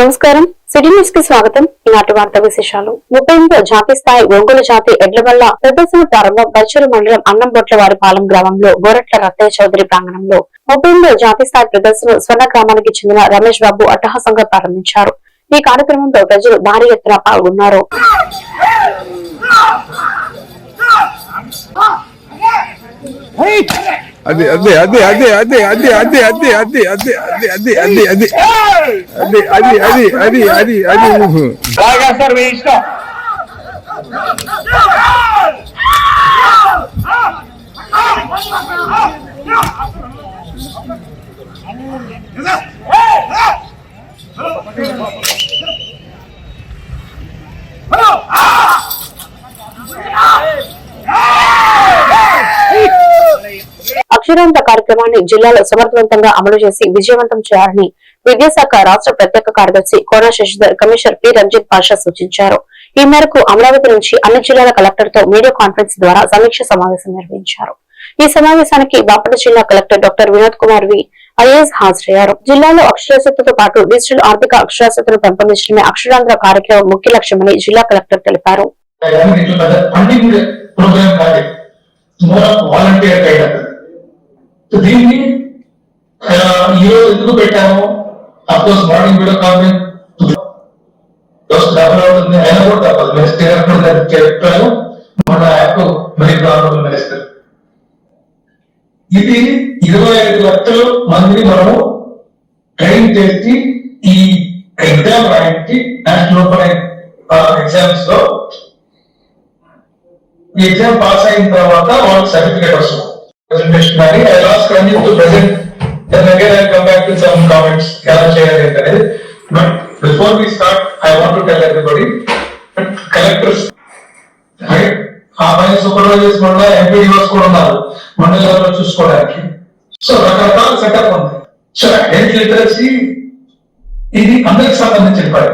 నమస్కారం. సిటీ న్యూస్కి స్వాగతం. ఈనాటి వార్త విశేషాలు. ముప్పై ఎనిమిదో జాతీయ స్థాయి ఒంగోలు జాతి ఎడ్ల వల్ల ప్రదర్శన ప్రారంభం పచ్చూరు మండలం అన్నంబొట్ల వారిపాలెం గ్రామంలో గోరట్ల రత్తయ్య చౌదరి ప్రాంగణంలో. ముప్పై ఎనిమిదో జాతీయ స్థాయి ప్రదర్శన స్వర్ణ గ్రామానికి చెందిన రమేష్ బాబు అట్టహాసంగా ప్రారంభించారు. ఈ కార్యక్రమంలో ప్రజలు భారీ ఎత్తున పాల్గొన్నారు. అదే అదే అదే అదే అదే అదే అదే అదే అదే అదే అదే అదే అదే అదే అదే అది అది అది అది ఊహు. బాగా సార్ మీ ఇష్టం అక్షరాంత కార్యక్రమాన్ని జిల్లాలో సమర్థవంతంగా అమలు చేసి విజయవంతం చేయాలని విద్యాశాఖ రాష్ట్ర ప్రత్యేక కార్యదర్శి కోన శశిధర్ కమిషనర్ పి. రంజిత్ పాషా సూచించారు. ఈ మేరకు అమరావతి నుంచి అన్ని జిల్లాల కలెక్టర్తో వీడియో కాన్ఫరెన్స్ ద్వారా సమీక్ష సమావేశం నిర్వహించారు. ఈ సమావేశానికి బాపట జిల్లా collector doctor Vinod Kumar V. IAS హాజరయ్యారు. జిల్లాలో అక్షరాస్యతతో పాటు డిజిటల్ ఆర్థిక అక్షరాస్యతను పెంపొందించడమే అక్షరాంధ్ర కార్యక్రమం ముఖ్య లక్ష్యమని జిల్లా కలెక్టర్ తెలిపారు. ప్రోగ్రామ్ వాలంటీర్ దీన్ని ఆ, ఈ రోజు ఎందుకు పెట్టాము? Of course morning video conference double అవుతుంది అయినా కూడా తప్పదు మినిస్టర్ గారు కూడా దాన్ని చెప్పారు మన యాప్ మరి ప్రాబ్లం మినిస్టర్ ఇది ఇరవై ఐదు లక్షల మందిని మనము ట్రైన్ చేసి ఈ ఎగ్జామ్ రాయించి నేషనల్ ఓపెన్ ఎగ్జామ్స్లో ఈ ఎగ్జామ్ పాస్ అయిన తర్వాత వాళ్ళకి సర్టిఫికేట్ వస్తుంది. presentation and I'll ask Ranjit to present then again I'll come back to some comments Kala share today. But before we start, I want to tell everybody that collectors ఆమె supervisors కూడా MPDOs కూడా ఉన్నారు మండలాల్లో చూసుకోవడానికి so రకరకాల setup ఉంది so health literacy ఇది అందరికి సంబంధించిన పని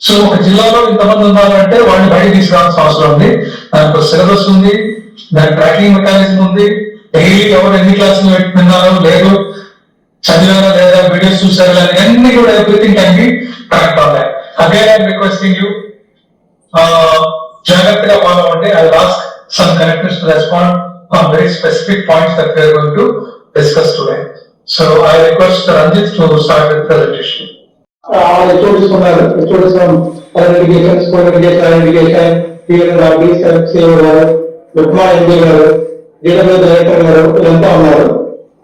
సో ఒక జిల్లాలో ఇంతమంది ఉన్నారంటే వాళ్ళని బయట తీసుకురావాల్సిన అవసరం ఉంది దానికి సిలబస్ ఉంది దాని ట్రాకింగ్ మెకానిజం ఉంది డైలీ ఎవరు ఎన్ని క్లాసులు విన్నారో లేదు. చదివారా లేదా వీడియోస్ చూసారా అన్ని కూడా everything can be correct on that again I'm requesting you జాగ్రత్తగా ఫాలో అవ్వండి. I last some characters to respond on very specific points that we're going to discuss today so I request Ranjith to start with presentation HODs ఉన్నారు HODs from higher గారు విప్మా MP గారు DW director గారు వీళ్ళంతా ఉన్నారు.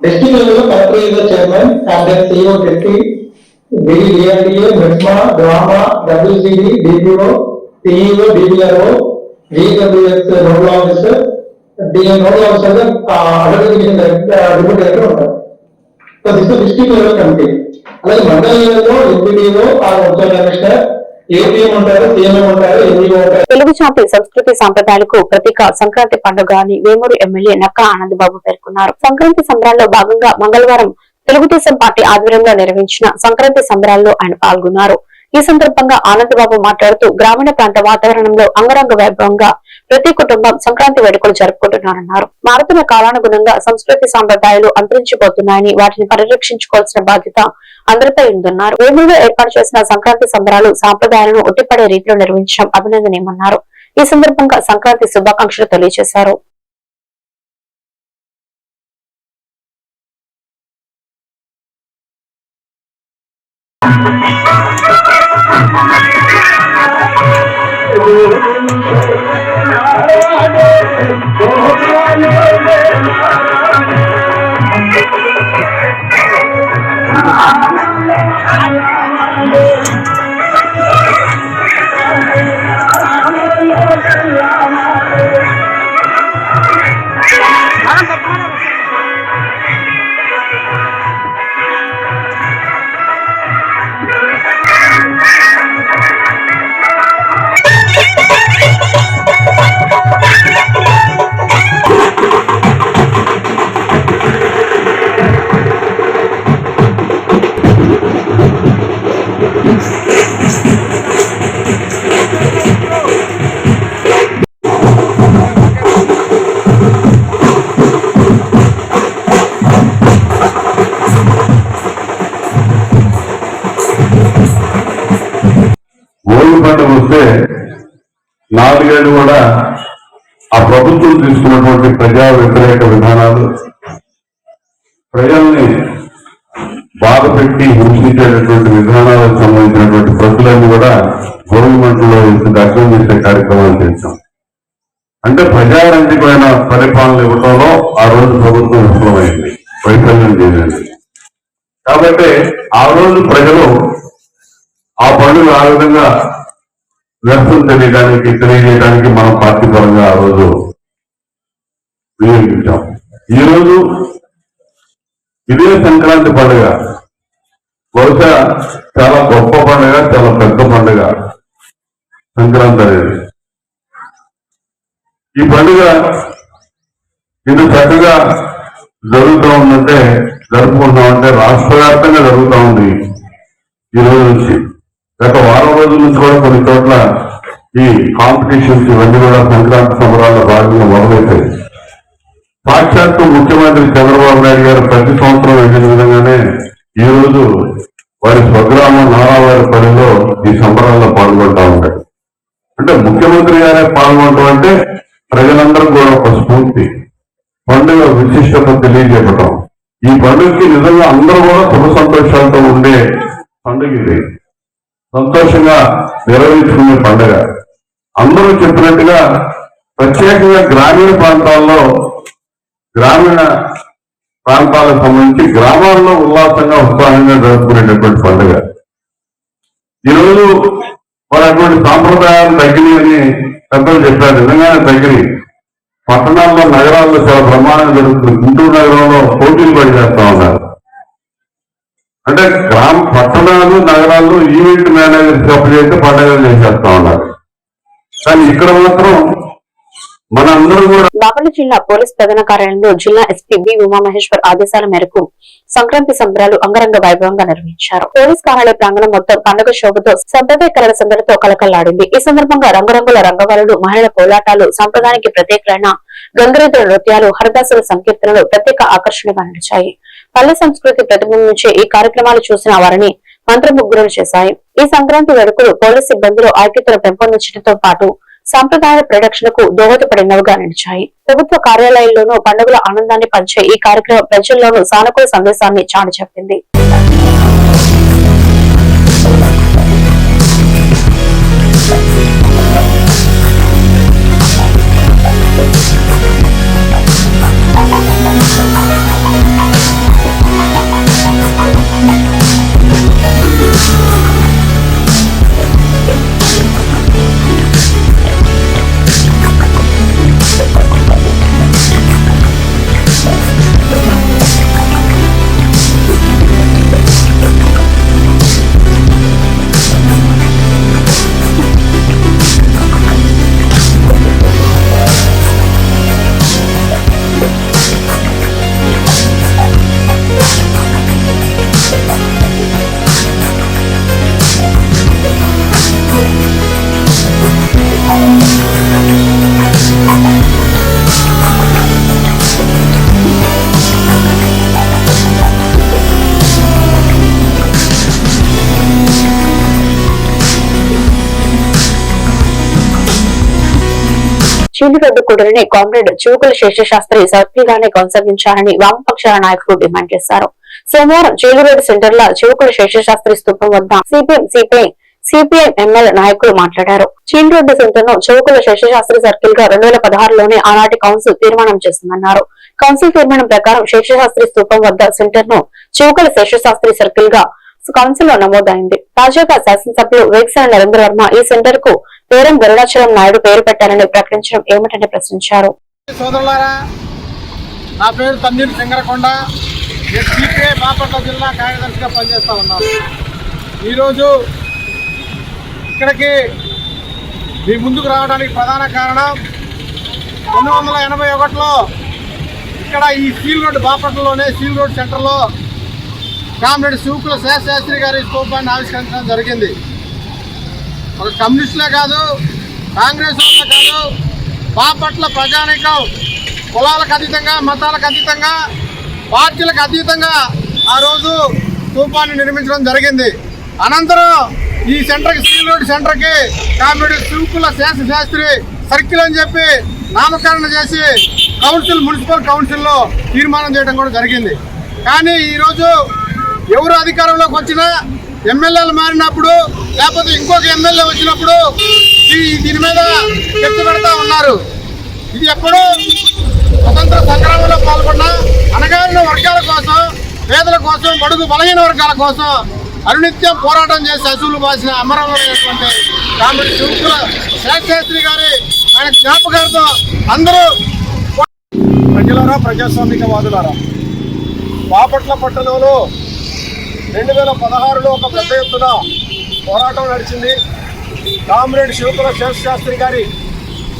District level collector chairman cabinet CEO పెట్టి DD DRDA మెట్మా drama WCD DPO CEO DBRO DWS nodal officer DN nodal officer అడర్ deputy director ఉంటారు. So this district level committee అలాగే మండల లెవెల్లో ఎంపీడీఓ ఆ మున్సిపల్ కమిషనర్ తెలుగు జాతి సంస్కృతి సాంప్రదాయాలకు ప్రతీక సంక్రాంతి పండుగ అని వేమూరు ఎమ్మెల్యే నక్కా ఆనందబాబు పేర్కొన్నారు. సంక్రాంతి సంబరాల్లో భాగంగా మంగళవారం తెలుగుదేశం పార్టీ ఆధ్వర్యంలో నిర్వహించిన సంక్రాంతి సంబరాల్లో ఆయన పాల్గొన్నారు. ఈ సందర్భంగా ఆనందబాబు మాట్లాడుతూ గ్రామీణ ప్రాంత వాతావరణంలో అంగరంగ వైభవంగా ప్రతి కుటుంబం సంక్రాంతి వేడుకలు జరుపుకుంటున్నారన్నారు. మారుతున్న కాలానుగుణంగా సంస్కృతి సాంప్రదాయాలు అంతరించిపోతున్నాయని వాటిని పరిరక్షించుకోవాల్సిన బాధ్యత అందరిపై ఉందన్నారు. వేములలో ఏర్పాటు చేసిన సంక్రాంతి సంబరాలు సాంప్రదాయాలను ఒట్టిపడే రీతిలో నిర్వహించడం అభినందనీయమన్నారు. ఈ సందర్భంగా సంక్రాంతి శుభాకాంక్షలు తెలియజేశారు. నాలుగేళ్ళు కూడా ఆ ప్రభుత్వం తీసుకున్నటువంటి ప్రజా వ్యతిరేక విధానాలు ప్రజల్ని బాధ పెట్టి హింసించేటటువంటి విధానాలకు సంబంధించినటువంటి ప్రజలన్నీ కూడా గవర్నమెంట్లో దర్శనం చేసే కార్యక్రమాలు చేశాం అంటే ప్రజారంజకమైన పరిపాలన ఇవ్వడంలో ఆ రోజు ప్రభుత్వం విఫలమైంది వైఫల్యం చేసింది కాబట్టి ఆ రోజు ప్రజలు ఆ పనులు ఆ విధంగా వ్యర్థం తెలియడానికి తెలియజేయడానికి మనం పార్టీ పరంగా ఆ రోజు వినియోగించాం. ఈ రోజు ఇదే సంక్రాంతి పండుగ. బహుశా చాలా గొప్ప పండుగ చాలా పెద్ద పండుగ సంక్రాంతి అనేది. ఈ పండుగ ఇది చక్కగా జరుగుతూ ఉందంటే జరుపుకుంటామంటే రాష్ట్ర వ్యాప్తంగా జరుగుతూ ఉంది ఈ రోజు నుంచి. గత రోజుల నుంచి కూడా కొన్ని చోట్ల ఈ కాంపిటీషన్స్ ఇవన్నీ కూడా సంక్రాంతి సంబరాల్లో భాగంగా మొదలైతాయి సాక్షాత్తు ముఖ్యమంత్రి చంద్రబాబు నాయుడు గారు ప్రతి సంవత్సరం వెళ్ళిన విధంగానే ఈ రోజు వారి స్వగ్రామం నారావారి పనిలో ఈ సంబరాల్లో పాల్గొంటా ఉంటాడు అంటే ముఖ్యమంత్రి గారే పాల్గొనడం అంటే ప్రజలందరూ కూడా ఒక స్ఫూర్తి పండుగ విశిష్టత తెలియజెప్పటం ఈ పండుగకి నిజంగా అందరూ కూడా సుఖ సంతోషాలతో ఉండే పండుగ ఇది. సంతోషంగా నిర్వహించుకునే పండుగ. అందరూ చెప్పినట్టుగా ప్రత్యేకంగా గ్రామీణ ప్రాంతాల్లో గ్రామీణ ప్రాంతాలకు సంబంధించి గ్రామాల్లో ఉల్లాసంగా ఉత్సాహంగా జరుపుకునేటటువంటి పండుగ. ఈరోజు మరి అటువంటి సాంప్రదాయాలు తగ్గినాయని పెద్దలు చెప్పారు. నిజంగానే తగ్గినాయి. పట్టణాల్లో నగరాల్లో చాలా ప్రమాణం జరుగుతుంది. గుంటూరు నగరంలో పోటీలు పడి చేస్తా ఉన్నారు. అంటే గ్రామ పట్టణాలు నగరాల్లో ఈవెంట్ మేనేజర్స్ అప్పచేస్తే పండుగలు చేసేస్తా ఉన్నారు. కానీ ఇక్కడ మాత్రం మన బాపట్ల జిల్లా పోలీస్ ప్రధాన కార్యాలయంలో జిల్లా ఎస్పీ బి ఉమామహేశ్వర్ ఆదేశాల మేరకు సంక్రాంతి సంబరాలు అంగరంగ వైభవంగా నిర్వహించారు. పోలీస్ కార్యాలయ ప్రాంగణం మొత్తం పండుగ శోభతో సంప్రదాయ కళల సందడితో కలకల్లాడింది ఈ సందర్భంగా రంగురంగుల రంగవల్లులు మహిళల పోలాటాలు సంప్రదాయానికి ప్రత్యేకమైన గంగరేతుల నృత్యాలు హరిదాసుల సంకీర్తనలు ప్రత్యేక ఆకర్షణగా నిలిచాయి పల్లె సంస్కృతి ప్రతిబింబించే ఈ కార్యక్రమాలు చూసిన వారిని మంత్రముగ్గురులు చేశాయి. ఈ సంక్రాంతి వేడుకలు పోలీస్ సిబ్బందిలో ఐక్యతను పెంపొందించడంతో పాటు సాంప్రదాయ పరిరక్షణకు దోహదపడినవిగా నిలిచాయి. ప్రభుత్వ కార్యాలయాల్లోనూ పండుగల ఆనందాన్ని పంచే ఈ కార్యక్రమం ప్రజల్లోనూ సానుకూల సందేశాన్ని చాటి చెప్పింది చీలిరెడ్డి కూడలిని కామ్రేడ్ చివుకుల శేషశాస్త్రి సభ్యులుగానే కొనసాగించాలని వామపక్షాల నాయకులు డిమాండ్ చేశారు. సోమవారం చీలిరెడ్డి సెంటర్లో చివుకుల శేషశాస్త్రి స్థూపం వద్ద సిపిఎం సిపిఐ సిపిఎం ఎమ్మెల్యే నాయకులు మాట్లాడారు. చీలిరెడ్డి సెంటర్ను చివుకుల శేషశాస్త్రి సర్కిల్గా రెండు వేల పదహారులోనే ఆనాటి కౌన్సిల్ తీర్మానం చేసిందన్నారు. కౌన్సిల్ తీర్మానం ప్రకారం శేషశాస్త్రి స్థూపం వద్ద సెంటర్ను చివుకుల శేషశాస్త్రి సర్కిల్గా కౌన్సిల్లో నమోదైంది. తాజాగా శాసనసభ్యులు వేగసాని నరేంద్ర వర్మ ఈ సెంటర్కు పేరం గరుడాచలం నాయుడు పేరు పెట్టారని ప్రకటించడం ఏమిటని ప్రశ్నించారు. సోదరులారా నా పేరు తన్నీరు సింగరకొండ సిపిఐ బాపట్ల జిల్లా కార్యదర్శిగా పనిచేస్తా ఉన్నాను. ఈరోజు ఇక్కడికి మీ ముందుకు రావడానికి ప్రధాన కారణం రెండు వందల ఎనభై ఒకటిలో ఇక్కడ ఈ సీల్ రోడ్ బాపట్లలోనే సీల్ రోడ్ సెంటర్లో కామ్రేడ్ శివకుల శేషశాస్త్రి గారి స్థూపాన్ని ఆవిష్కరించడం జరిగింది. ఒక కమ్యూనిస్టులే కాదు కాంగ్రెస్ వాళ్ళే కాదు బాపట్ల ప్రజానీకం కులాలకు అతీతంగా మతాలకు అతీతంగా పార్టీలకు అతీతంగా ఆ రోజు స్థూపాన్ని నిర్మించడం జరిగింది. అనంతరం ఈ సెంటర్కి స్టీల్ రోడ్ సెంటర్కి కామెడీ సింపుల్ శేష శాస్త్రి సర్కిల్ అని చెప్పి నామకరణ చేసి కౌన్సిల్ మున్సిపల్ కౌన్సిల్లో తీర్మానం చేయడం కూడా జరిగింది. కానీ ఈరోజు ఎవరు అధికారంలోకి వచ్చినా ఎమ్మెల్యేలు మారినప్పుడు లేకపోతే ఇంకొక ఎమ్మెల్యే వచ్చినప్పుడు ఈ దీని మీద చర్చ పెడతా ఉన్నారు. ఇది ఎప్పుడూ స్వతంత్ర సంగ్రామంలో పాల్గొన్న అణగారిన వర్గాల కోసం పేదల కోసం బడుగు బలహీన వర్గాల కోసం అరునిత్యం పోరాటం చేసి అసూలు బాసిన అమరమైనటువంటి కామెడీ శివకుల శాస్త్రి గారి ఆయన జ్ఞాపకార్థం అందరూ ప్రజలారా ప్రజాస్వామికవాదులారా బాపట్ల పట్టణంలో రెండు వేల పదహారులో ఒక పెద్ద ఎత్తున పోరాటం నడిచింది. కామ్రేడ్ శివకుల శేషశాస్త్రి గారి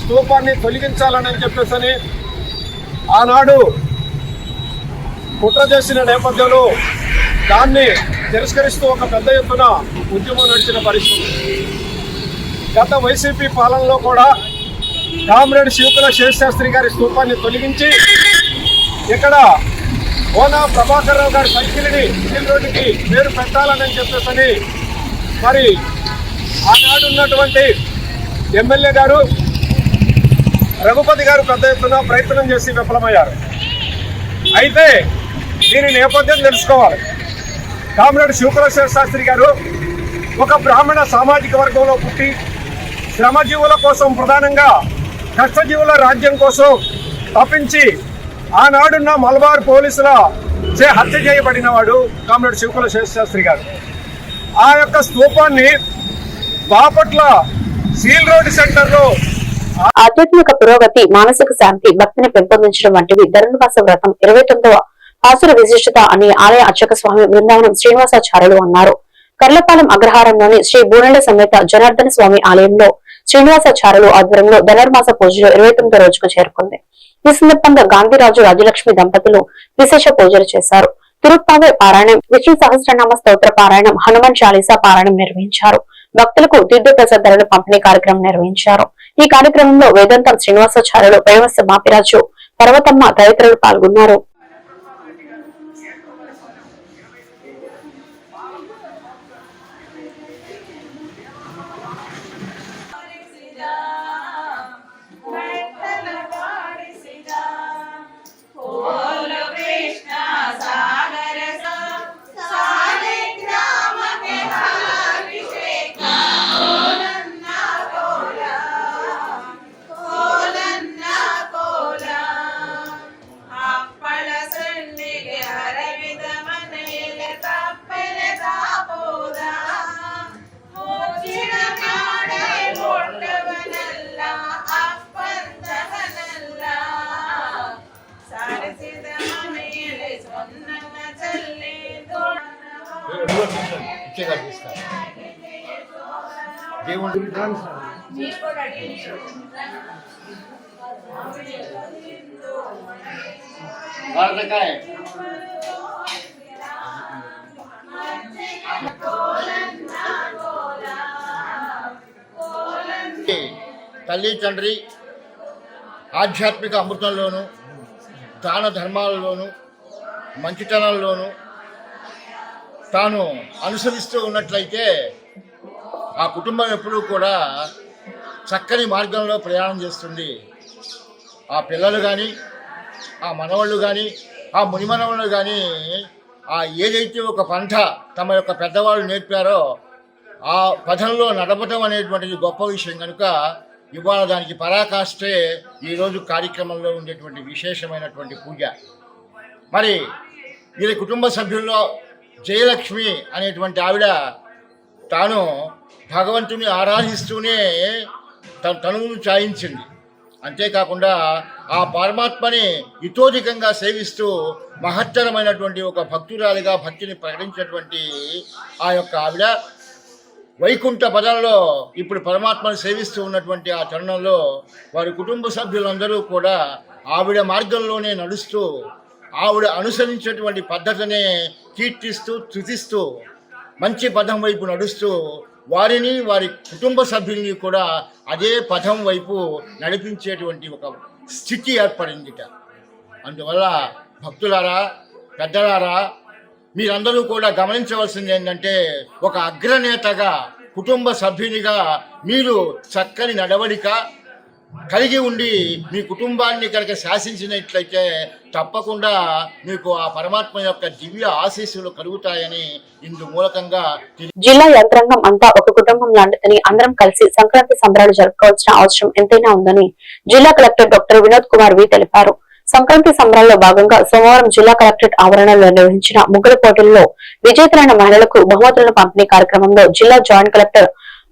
స్థూపాన్ని తొలగించాలని చెప్పేసి ఆనాడు కుట్ర చేసిన నేపథ్యంలో దాన్ని తిరస్కరిస్తూ ఒక పెద్ద ఎత్తున ఉద్యమం నడిచిన పరిస్థితి. గత వైసీపీ పాలనలో కూడా కామ్రేడ్ శివకుల శేషశాస్త్రి గారి స్థూపాన్ని తొలగించి ఇక్కడ ఓనా ప్రభాకర్ రావు గారి సైకిల్ని స్టీల్ రోడ్డుకి పేరు పెట్టాలని చెప్పేసి మరి ఆనాడు ఉన్నటువంటి ఎమ్మెల్యే గారు రఘుపతి గారు పెద్ద ఎత్తున ప్రయత్నం చేసి విఫలమయ్యారు. అయితే దీని నేపథ్యం తెలుసుకోవాలి. కామ్రేడ్ శివకులశ్వర శాస్త్రి గారు ఒక బ్రాహ్మణ సామాజిక వర్గంలో పుట్టి శ్రమజీవుల కోసం ప్రధానంగా కష్టజీవుల రాజ్యం కోసం తప్పించి ఆనాడున్న మలబార్ పోలీసుల చే హత్య చేయబడిన వాడు కామ్రేడ్ శివకుల శేషశాస్త్రి గారు. ఆ యొక్క స్తూపాన్ని బాపట్ల సీల్ రోడ్ సెంటర్లో ఆధ్యాత్మిక పురోగతి మానసిక శాంతి భక్తిని పెంపొందించడం వంటివి ధనుర్మాస వ్రతం ఇరవై తొమ్మిదవ ఆసుర విశిష్టత అని ఆలయ అర్చక స్వామి బృందావనం శ్రీనివాసాచార్యులు అన్నారు. కర్లపాలెం అగ్రహారంలోని శ్రీ బూనెల సమేత జనార్దన స్వామి ఆలయంలో శ్రీనివాసాచార్యులు ఆధ్వర్యంలో ధనుర్మాస పూజలు ఇరవై తొమ్మిదో రోజుకు చేరుకుంది. ఈ సందర్భంగా గాంధీరాజు రాజలక్ష్మి దంపతులు విశేష పూజలు చేశారు. తిరుప్పావే పారాయణం విష్ణు సహస్రనామ స్తోత్ర పారాయణం హనుమాన్ చాలీసా పారాయణం నిర్వహించారు. భక్తులకు దిద్దు ప్రసాదాలను పంపిణీ కార్యక్రమం నిర్వహించారు. ఈ కార్యక్రమంలో వేదాంతం శ్రీనివాసాచార్యులు ప్రేమస్య మాపిరాజు పర్వతమ్మ తదితరులు పాల్గొన్నారు. తల్లి తండ్రి ఆధ్యాత్మిక అమృతంలోను దాన ధర్మాలలోను మంచితనాల్లోనూ తాను అనుసరిస్తూ ఉన్నట్లయితే ఆ కుటుంబం ఎప్పుడూ కూడా చక్కని మార్గంలో ప్రయాణం చేస్తుంది. ఆ పిల్లలు కానీ ఆ మనవాళ్ళు కానీ ఆ మునిమనవాళ్ళు కానీ ఆ ఏదైతే ఒక పంట తమ యొక్క పెద్దవాళ్ళు నేర్పారో ఆ పథంలో నడపటం అనేటువంటిది గొప్ప విషయం కనుక ఇవాళ దానికి పరాకాష్టే ఈరోజు కార్యక్రమంలో ఉండేటువంటి విశేషమైనటువంటి పూజ. మరి వీరి కుటుంబ సభ్యుల్లో జయలక్ష్మి అనేటువంటి ఆవిడ తాను భగవంతుని ఆరాధిస్తూనే తన తనువును చాయించింది అంతేకాకుండా ఆ పరమాత్మని ఇతోధికంగా సేవిస్తూ మహత్తరమైనటువంటి ఒక భక్తురాలిగా భక్తిని ప్రకటించినటువంటి ఆ యొక్క ఆవిడ వైకుంఠ పదంలో ఇప్పుడు పరమాత్మను సేవిస్తూ ఉన్నటువంటి ఆ తరుణంలో వారి కుటుంబ సభ్యులందరూ కూడా ఆవిడ మార్గంలోనే నడుస్తూ ఆవిడ అనుసరించినటువంటి పద్ధతినే కీర్తిస్తూ తుతిస్తూ మంచి పదం వైపు నడుస్తూ వారిని వారి కుటుంబ సభ్యుల్ని కూడా అదే పథం వైపు నడిపించేటువంటి ఒక స్థితి ఏర్పడిందిట. అందువల్ల భక్తులారా పెద్దలారా మీరందరూ కూడా గమనించవలసింది ఏంటంటే ఒక అగ్రనేతగా కుటుంబ సభ్యునిగా మీరు చక్కని నడవడిక కలిగి ఉండి మీ కుటుంబాన్ని కనుక శాసించినట్లయితే తప్పకుండా మీకు ఆ పరమాత్మ యొక్క దివ్య ఆశీస్సులు కలుగుతాయని ఇందు మూలకంగా జిల్లా యంత్రాంగం అంతా ఒక కుటుంబం లాంటిదని అందరం కలిసి సంక్రాంతి సంబరాలు జరుపుకోవాల్సిన అవసరం ఎంతైనా ఉందని జిల్లా collector doctor Vinod Kumar V తెలిపారు. సంక్రాంతి సంబరాల్లో భాగంగా సోమవారం జిల్లా కలెక్టరేట్ ఆవరణలో నిర్వహించిన ముగ్గురు పోటీల్లో విజేతలైన మహిళలకు బహుమతులను పంపిణీ కార్యక్రమంలో జిల్లా joint collector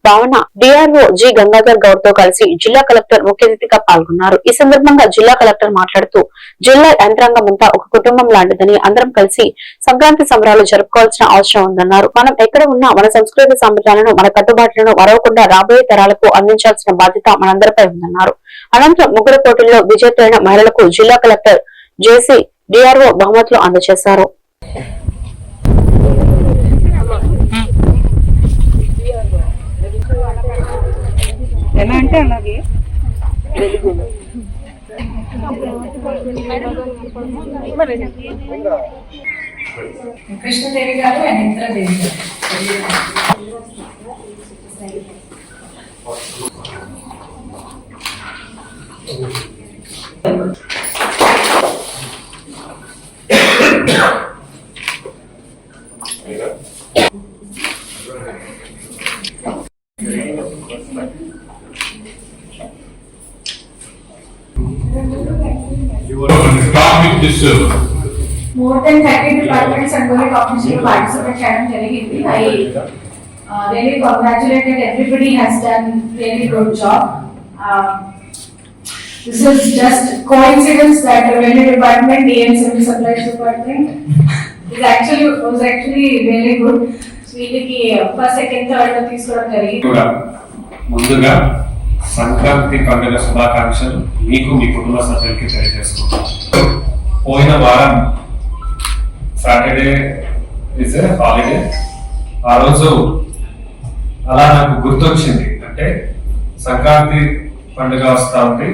Bhavana DRO G Gangadhar గౌడ్తో కలిసి జిల్లా కలెక్టర్ ముఖ్య అతిథిగా పాల్గొన్నారు. ఈ సందర్భంగా జిల్లా కలెక్టర్ మాట్లాడుతూ జిల్లా యంత్రాంగం అంతా ఒక కుటుంబం లాంటిదని అందరం కలిసి సంక్రాంతి సంబరాలు జరుపుకోవాల్సిన అవసరం ఉందన్నారు. మనం ఎక్కడ ఉన్నా మన సంస్కృతి సంప్రదాయాలను మన కట్టుబాట్లను మరవకుండా రాబోయే తరాలకు అందించాల్సిన బాధ్యత మనందరిపై ఉందన్నారు. అనంతరం ముగ్గురు పోటీల్లో విజేతలైన మహిళలకు జిల్లా కలెక్టర్ జేసీ డిఆర్ఓ బహుమతులు అందజేశారు. ఎలా అంటే అలాగే. కృష్ణదేవి గారు అండ్ ఇంద్రదేవి గారు. This uh, more than thirty departments and కొన్ని కాంపిటీషన్ పార్టిసిపేట్ చేయడం జరిగింది. I really congratulated everybody has done really good job this is just coincidence that revenue department డిఎన్ civil supplies department is actually was actually really good వీళ్ళకి first second third తీసుకోవడం జరిగింది. ముందుగా సంక్రాంతి పండుగ శుభాకాంక్షలు. మీకు మీ కుటుంబ సభ్యులకి తెలియజేసుకుంటాం పోయిన వారం సాటర్డే ఇస్ హాలిడే ఆ రోజు అలా నాకు గుర్తొచ్చింది. అంటే సంక్రాంతి పండుగ వస్తా ఉంది.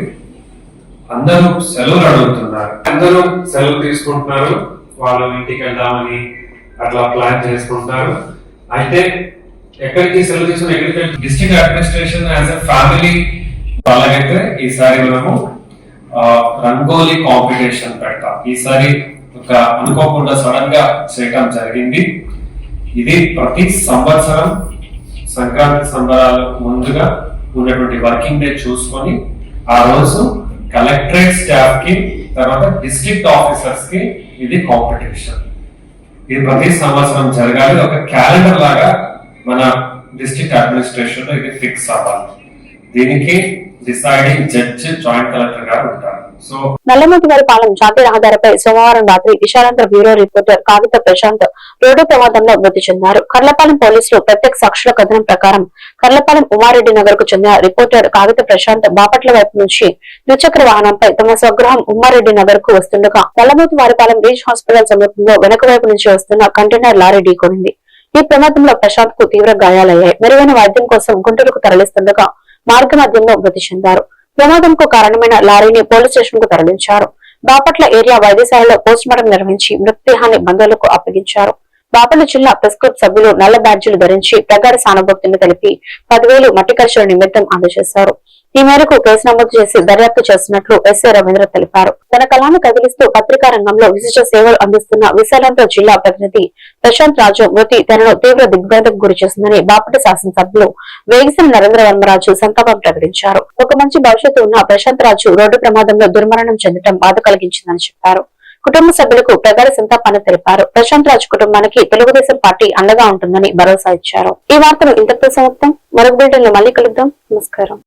అందరూ సెలవులు అడుగుతున్నారు. అందరూ సెలవు తీసుకుంటున్నారు. వాళ్ళు ఇంటికి వెళ్దామని అట్లా ప్లాన్ చేసుకుంటున్నారు అయితే ఎక్కడికి సెలవు తీసుకుని ఎక్కడికి district administration as a family వాళ్ళకైతే ఈసారి మనము రంగోలీ కాంపిటీషన్ పెడతాం. ఈసారి ఒక అనుకోకుండా సడన్గా చేయటం జరిగింది. ఇది ప్రతి సంవత్సరం సంక్రాంతి సంబరాలు ముందుగా ఉన్నటువంటి వర్కింగ్ డే చూసుకొని ఆ రోజు కలెక్టరేట్ స్టాఫ్కి తర్వాత డిస్ట్రిక్ట్ ఆఫీసర్స్కి ఇది కాంపిటీషన్. ఇది ప్రతి సంవత్సరం జరగాలి. ఒక క్యాలెండర్ లాగా మన డిస్ట్రిక్ట్ అడ్మినిస్ట్రేషన్లో ఇది ఫిక్స్ అవ్వాలి. దీనికి డిసైడింగ్ జడ్జ్ జాయింట్ కలెక్టర్ గారు ఉంటారు. సో జాతీయ రహదారిపై సోమవారం రాత్రి విశాలాంధ్ర బ్యూరో రిపోర్టర్ కాగిత ప్రశాంత్ రోడ్డు ప్రమాదంలో మృతి చెందారు. కర్లపాలెం పోలీసులు ప్రత్యేక సాక్షుల కథనం ప్రకారం కర్లపాలెం ఉమారెడ్డి నగర్కు చెందిన రిపోర్టర్ కాగిత ప్రశాంత్ బాపట్ల వైపు నుంచి ద్విచక్ర వాహనంపై తమ స్వగృహం ఉమ్మారెడ్డి నగర్కు వస్తుండగా నల్లమతివారిపాలెం రీచ్ హాస్పిటల్ సమీపంలో వెనక వైపు నుంచి వస్తున్న కంటైనర్ లారీ ఢీకొనింది. ఈ ప్రమాదంలో ప్రశాంత్కు తీవ్ర గాయాలయ్యాయి. మెరుగైన వైద్యం కోసం గుంటూరుకు తరలిస్తుండగా మార్గ మధ్యంలో మృతి చెందారు. ప్రమాదంకు కారణమైన లారీని పోలీస్ స్టేషన్కు తరలించారు. బాపట్ల ఏరియా వైద్యశాలలో పోస్ట్ మార్టం నిర్వహించి మృతదేహాన్ని బంధువులకు అప్పగించారు. బాపట్ల జిల్లా ప్రెస్ క్లబ్ సభ్యులు నల్ల బ్యాడ్జీలు ధరించి ప్రగాఢ సానుభూతిని తెలిపి పదివేలు మట్టి ఖర్చుల నిమిత్తం అందజేశారు. ఈ మేరకు కేసు నమోదు చేసి దర్యాప్తు చేస్తున్నట్లు ఎస్ఏ రవీంద్ర తెలిపారు. తన కళాను కదిలిస్తూ పత్రికా రంగంలో విశిష్ట సేవలు అందిస్తున్న విశాలాంధ్ర జిల్లా ప్రతినిధి ప్రశాంత్ రాజు మృతి తనను తీవ్ర దిగ్భ్రాంతికి గురి చేసిందని బాపటి శాసనసభ్యులు వేగిసిన నరేంద్ర వర్మరాజు సంతాపం ప్రకటించారు. ఒక మంచి భవిష్యత్తు ఉన్న ప్రశాంత్ రాజు రోడ్డు ప్రమాదంలో దుర్మరణం చెందడం బాధ కలిగించిందని చెప్పారు. కుటుంబ సభ్యులకు ప్రగాఢ సంతాపాన్ని తెలిపారు. ప్రశాంత్ రాజ్ కుటుంబానికి తెలుగుదేశం పార్టీ అండగా ఉంటుందని భరోసా ఇచ్చారు. ఈ వార్తను ఇంతతో సమర్థం మరొక బిల్డర్ మళ్ళీ కలుద్దాం. నమస్కారం.